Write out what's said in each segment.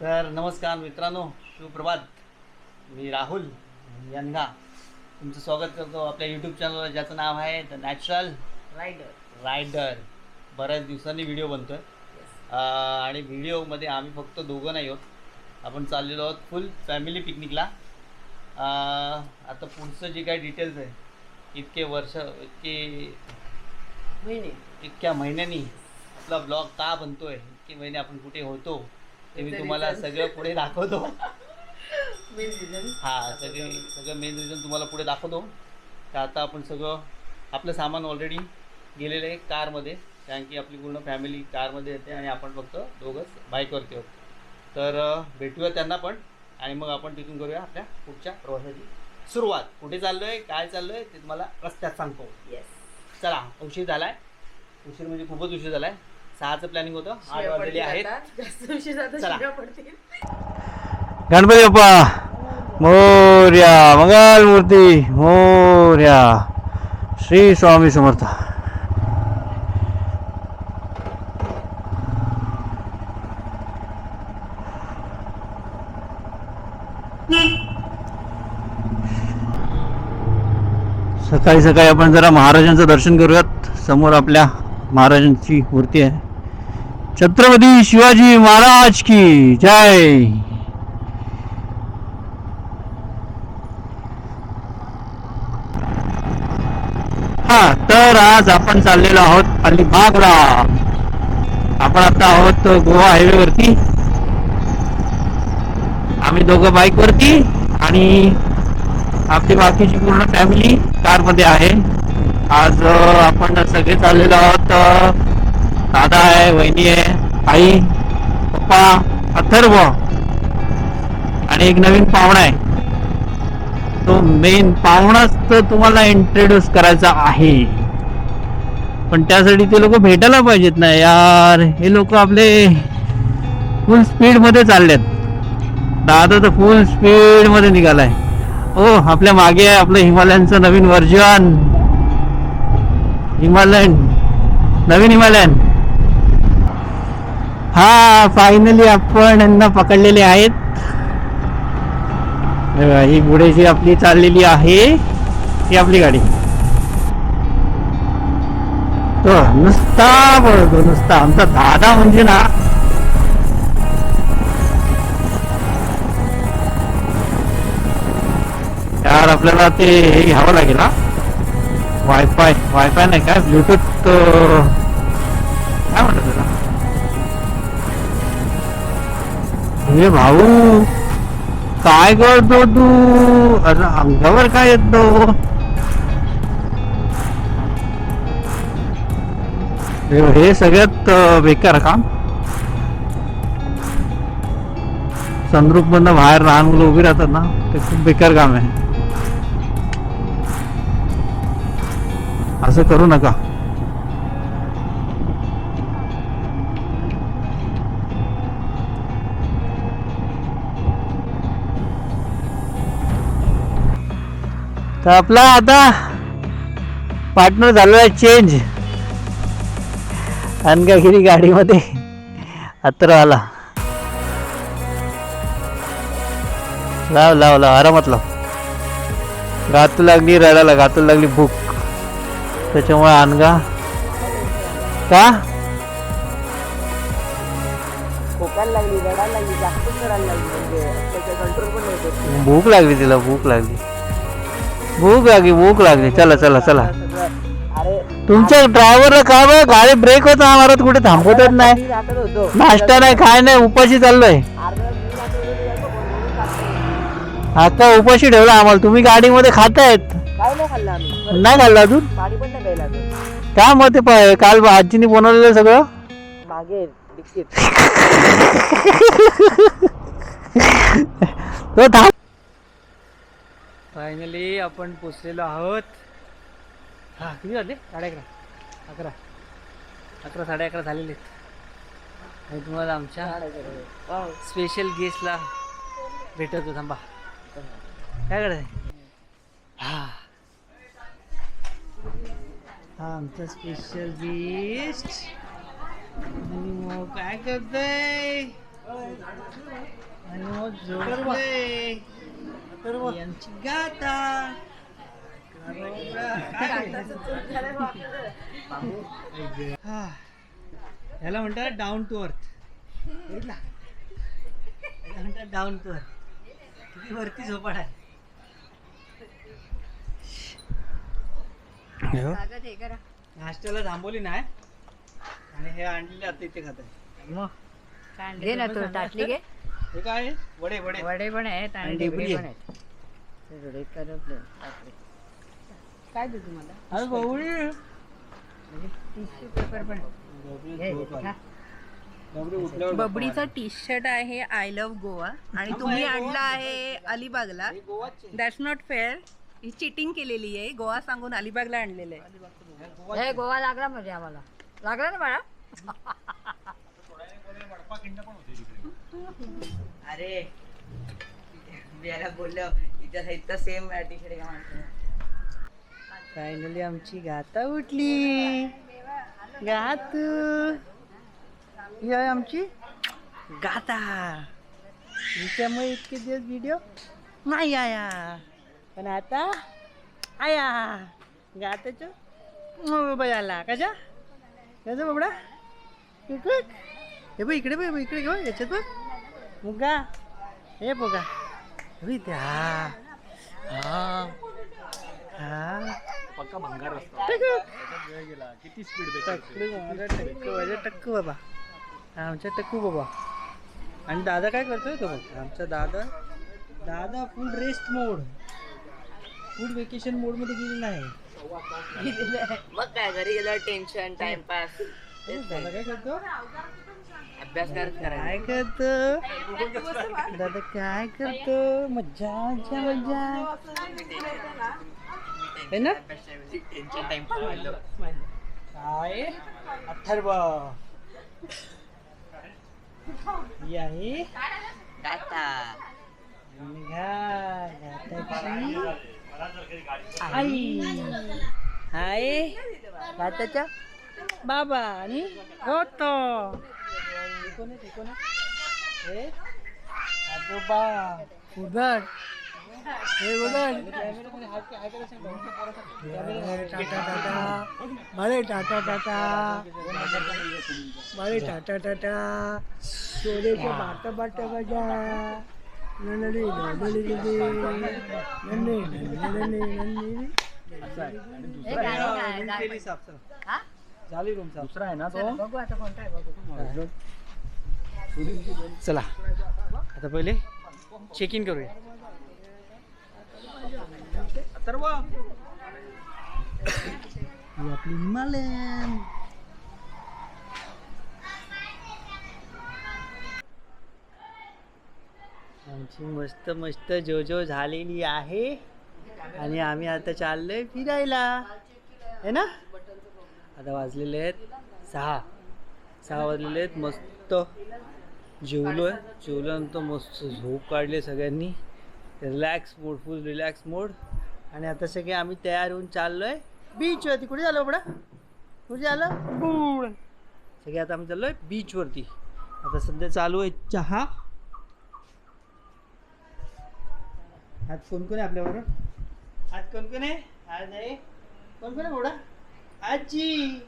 तर नमस्कार मित्रांनो सुप्रभात. मी राहुल यंगा तुमचं स्वागत करतो आपल्या यूट्यूब चॅनलवर ज्याचं नाव आहे द नॅचरल रायडर रायडर बऱ्याच दिवसांनी व्हिडिओ बनतोय. अं, आणि व्हिडिओमध्ये आम्ही फक्त दोघं नाही आहोत. आपण चाललेलो आहोत फुल फॅमिली पिकनिकला आता पुढचं जे काही डिटेल्स आहे इतके वर्ष इतके महिने. इतक्या महिन्यांनी आपला ब्लॉग का बनतोय इतके महिने आपण कुठे होतो ते मी तुम्हाला. सगळं पुढे दाखवतो. हा सगळे सगळं मेन रिझन तुम्हाला पुढे दाखवतो. तर आता आपण सगळं आपलं सामान ऑलरेडी गेलेलं आहे कारमध्ये. कारण की आपली पूर्ण फॅमिली कारमध्ये येते आणि आपण फक्त दोघंच बाईकवरती आहोत. तर भेटूया त्यांना पण आणि मग आपण तिथून करूया आपल्या पुढच्या प्रवासाची सुरुवात. कुठे चाललोय काय चाललोय ते तुम्हाला रस्त्यात सांगतो. येस चला उशीर झालाय. उशीर म्हणजे खूपच उशीर झालाय. सहाचं प्लॅनिंग होतं. आठ वाजलेले आहेत. चला. पडतील. गणपती बाप्पा मोर्या मंगल मूर्ती मोर्या श्री स्वामी समर्थ. सकाळी सकाळी आपण जरा महाराजांचं दर्शन करूयात. समोर आपल्या महाराजांची मूर्ती आहे. छत्रपती शिवाजी महाराज की जय. हा तर आज आपण चाललेलो आहोत अलिबागला. आपण आता आहोत गोवा हायवे वरती आम्ही दोघं बाईक वरती आणि आपली बाकीची पूर्ण फॅमिली कारमध्ये आहे. आज आपण सगळे चाललेलो आहोत दादा आहे वहिनी आहे आई पप्पा अथर्व आणि एक नवीन पाहुणा आहे. तो मेन पाहुणाच तर तुम्हाला इंट्रोड्यूस करायचा आहे. पण त्यासाठी ते लोक भेटायला पाहिजेत ना यार. हे लोक आपले फुल स्पीडमध्ये चाललेत. दादा तर फुल स्पीडमध्ये निघालाय. ओ आपल्या मागे आहे आपलं हिमालयनचं नवीन वर्जन हिमालयन. नवीन हिमालयन. हा फायनली आपण यांना पकडलेले आहेत. ही पुढे जी आपली चाललेली आहे ही आपली गाडी. तो नुसता पळतो नुसता. आमचा दादा म्हणजे ना यार आपल्याला ते हे घ्यावं लागेल ना वायफाय वायफाय नाही काय ब्लूटूथ काय म्हणतात त्याला? हे भाऊ काय करतो तू? अरे अंगावर काय येतो? हे हे सगळ्यात बेकार काम. संद्रूप मधनं बाहेर लहान मुलं उभी राहतात ना ते खूप बेकार काम आहे. असं करू नका. तर आपला आता पार्टनर झालेला आहे चेंज अनगागिरी गाडीमध्ये अत्र आला. लाव लाव लाव आरामात लाव. गातू लागली रडायला गातू लागली भूक. त्याच्यामुळे अनगा का? म्हणजे भूक लागली तिला भूक लागली. भूक लागली भूक लागली. चला चला चला. तुमच्या ड्रायव्हरला काय बघ गाडी ब्रेक होता मारत कुठे थांबवतच नाही. नाश्ता नाही काय नाही उपाशी चाललोय. आता उपाशी ठेवला आम्हाला. तुम्ही गाडीमध्ये खातायत. नाही खाल्लं अजून. काय मग ते प- काल आजीने बनवलेलं सगळं? तो थांब फायनली आपण पोचलेलो आहोत. हा किती झाले? साडे अकरा. अकरा अकरा साडे अकरा झालेले आहेत. आणि तुम्हाला आमच्या स्पेशल गेस्टला भेटवतो थांबा. काय करायचं हा. हा आमचा स्पेशल गेस्ट आणि मग काय करतय? आणि मग गाता. हा. ह्याला म्हणतात डाऊन टू अर्थ म्हणतात डाऊन टू अर्थ किती वरती झोपाड आहे. नाश्त्याला थांबवली नाही. आणि हे आणलेले आता इथे खात आहे. मग. घे ना तू ताटली घे. हे काय आहे? वडे वडे. वडे पण आहेत आणि आहे. पण आहेत. ते. काय देऊ तुम्हाला? अरे टिश्यू पेपर पण. घे, खा. बबडीचा टी शर्ट आहे आय लव्ह गोवा आणि तुम्ही आणला आहे अलिबागला. दॅट्स नॉट फेअर ही चिटिंग केलेली आहे. गोवा सांगून अलिबागला आणलेलं आहे. हे गोवा लागला म्हणजे आम्हाला. लागला ना बाळा? अरे मी याला बोललो इथं इथं सेम टी शर्ट फायनली आमची गाता उठली. गात. ही आहे आमची गाता. हिच्यामुळे इतके दिवस व्हिडिओ नाही आया. पण आता आया. गाताच्या मोबाईल आला. कशा कसं बाबडा? हे बघ इकडे बघ इकडे घेऊ याच्यात बघ. मुगा? हे बघा. हे हा. हा. हा. पक्का भंगार असतो किती स्पीड टक्कू माझा टक्कू माझा टक्कू बाबा. आमचा टक्कू बाबा. आणि दादा काय करतोय तो बघ. आमचा दादा दादा फुल रेस्ट मोड फुल वेकेशन मोडमध्ये गेलेला आहे. मग काय घरी गेलं टेन्शन टाइमपास दादा काय करतो? अभ्यास करत करायचा काय करतो दादा काय करतो मज्जा मज्जा मज्जा है ना टेन्शन टाइमपास काय अथर्व ही आहे टाटा निघा गाताची आई हाय गाताच्या बाबा आणि होतो हे आजोबा उदड हे उदड टाटा टाटा बळे टाटा टाटा बळे टाटा टाटा सोनेचे बाट बाट बजा नन्नडी नन्नडी काय. साफ हा? झाली रूम दुसरा आहे ना तो बघू आता कोणता आहे बघू चला आता पहिले चेक इन करूया. आपली हिमालयन. आमची मस्त मस्त जो जो झालेली आहे. आणि आम्ही आता चाललोय फिरायला. है ना? आता वाजलेले आहेत सहा. सहा वाजलेले आहेत मस्त. जेवलो आहे. जेवल्यानंतर मस्त झोप काढली सगळ्यांनी. रिलॅक्स मोड फुल रिलॅक्स मोड आणि आता सगळे आम्ही तयार होऊन चाललो आहे बीचवरती कुठे झालो बडा कुठे झालं गुड सगळे आता आम्ही चाललो आहे बीचवरती आता सध्या चालू आहे चहा. आज कोण कोण आहे आपल्याबरोबर? आज कोण कोण आहे? आज आहे कोण कोण आहे बोडा आजी.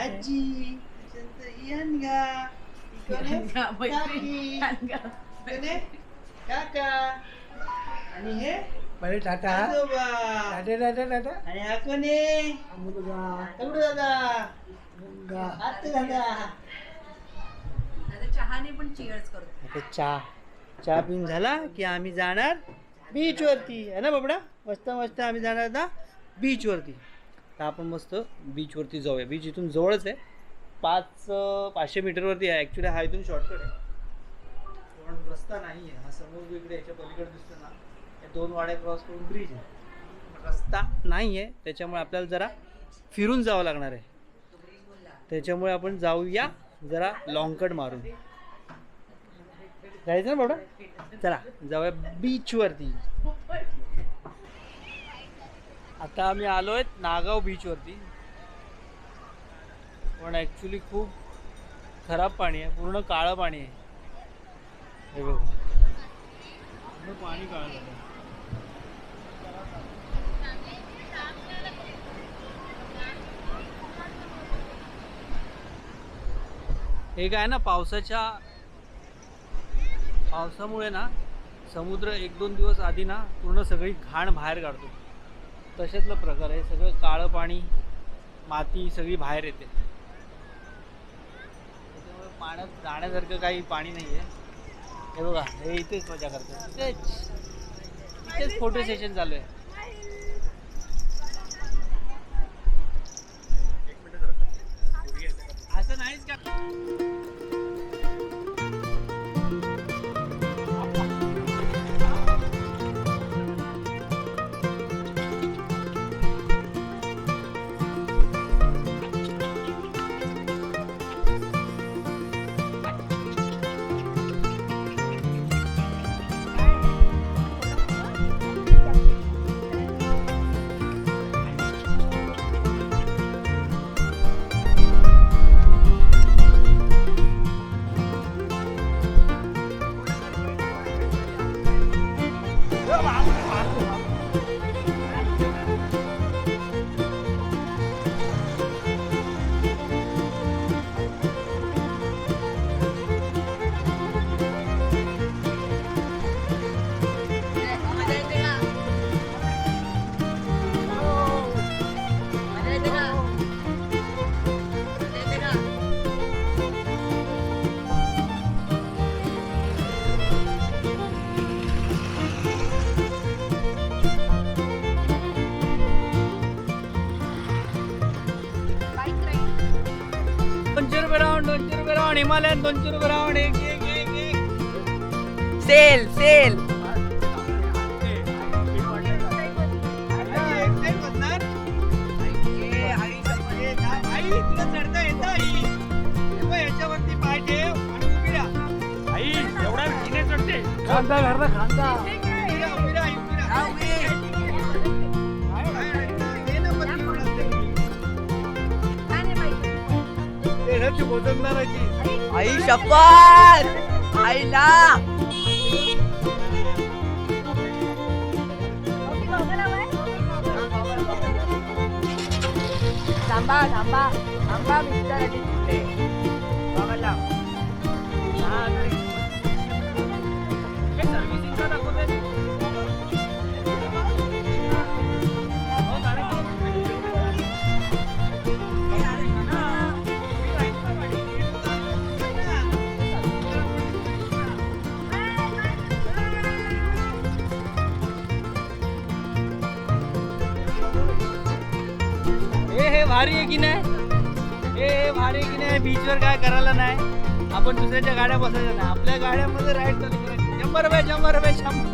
आजी. काकी. आणि हे? बळे टाटा. आजोबा. टाटा टाटा टाटा. आणि हा कोण आहे? दगडू दादा. आत्ते दादा. आता चहाने पण चिअर्स करतो. आता चहा. चहा पिऊन झाला की आम्ही जाणार बीचवरती आहे ना बाबडा? मस्त मस्त आम्ही जाणार आता बीचवरती तर आपण मस्त बीचवरती जाऊया. बीच इथून जवळच आहे. पाच पाचशे मीटरवरती आहे. ॲक्च्युली हा इथून शॉर्टकट आहे. पण रस्ता नाही आहे हा समोर इकडे याच्या पलीकडे दिसतो ना. या दोन वाड्या क्रॉस करून ब्रिज आहे. रस्ता नाही आहे त्याच्यामुळे आपल्याला जरा फिरून जावं लागणार आहे. त्याच्यामुळे आपण जाऊया जरा लॉंगकट मारून. जायचं ना बाबा? चला जाऊया बीचवरती आता आम्ही आलो आहेत नागाव बीचवरती पण ॲक्च्युली खूप खराब पाणी आहे पूर्ण काळं पाणी आहे. हे बघ. पाणी काळं झालं हे काय ना पावसाच्या पावसामुळे ना समुद्र एक दोन दिवस आधी ना पूर्ण सगळी घाण बाहेर काढतो. तशातला प्रकार आहे. सगळं काळं पाणी माती सगळी बाहेर येते. पाण्यात जाण्यासारखं काही पाणी नाही आहे हे बघा हे इथेच मजा करतो इथेच. इथेच फोटो सेशन चालू आहे असं नाहीच का? राऊंड हिमालयन दोनशे रुपये राऊंड एक एक एक एक. Sale sale. आई तुला चढता शपथ. आईला. थांबा थांबा थांबा मिस्टरांनी आहे नाही. हे भारी की नाही? बीचवर काय करायला नाही. आपण दुसऱ्याच्या गाड्या बसायच्या नाही. आपल्या गाड्यामध्ये राईड चालू करायची. शंभर रुपये शंभर रुपये शंभर.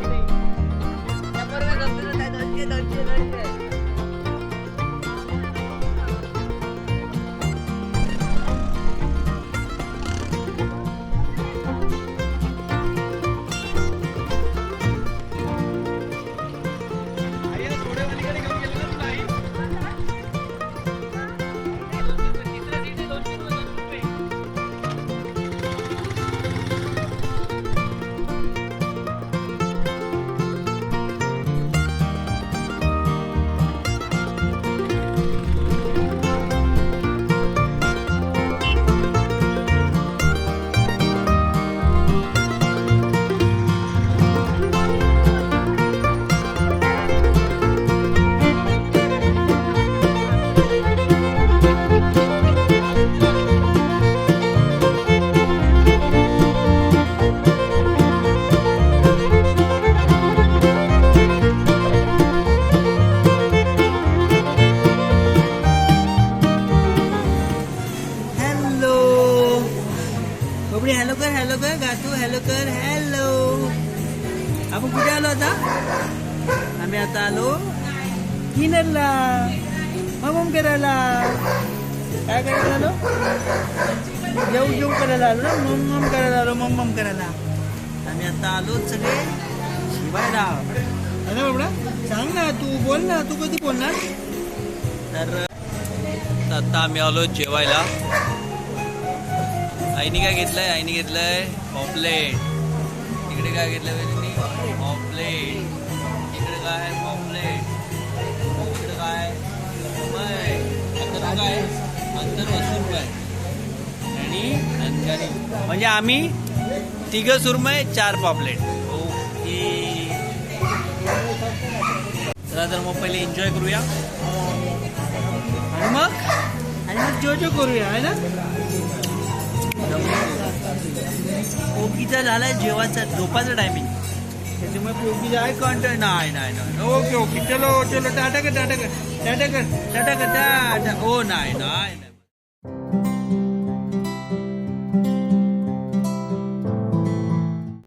किनरला मम करायला काय करायला आलो जेऊ जेऊ करायला आलो ना मम मम करायला आलो मम मम करायला आम्ही आता आलो सगळे शिवायला अरे बाबडा सांग ना तू बोल ना तू कधी बोलणार तर आता आम्ही आलो जेवायला आईने काय घेतलंय आईने घेतलंय पॉपलेट इकडे काय घेतलं वहिनी पॉपलेट काय अंतर आणि अंजनी. म्हणजे आम्ही तिघं सुरमय चार पॉपलेट. ओके. चला तर मग पहिले एन्जॉय करूया. आणि मग? आणि मग जो जो करूया आहे ना? पोकीचा झालाय जेवायचा झोपाचा टायमिंग त्याच्यामुळे पोकीचा आहे कंट नाही नाही नाही. Okay okay. चलो चलो टाटा कर टाटा कर. टाटा कर टाटा कर टाटा ओ नाही नाही नाही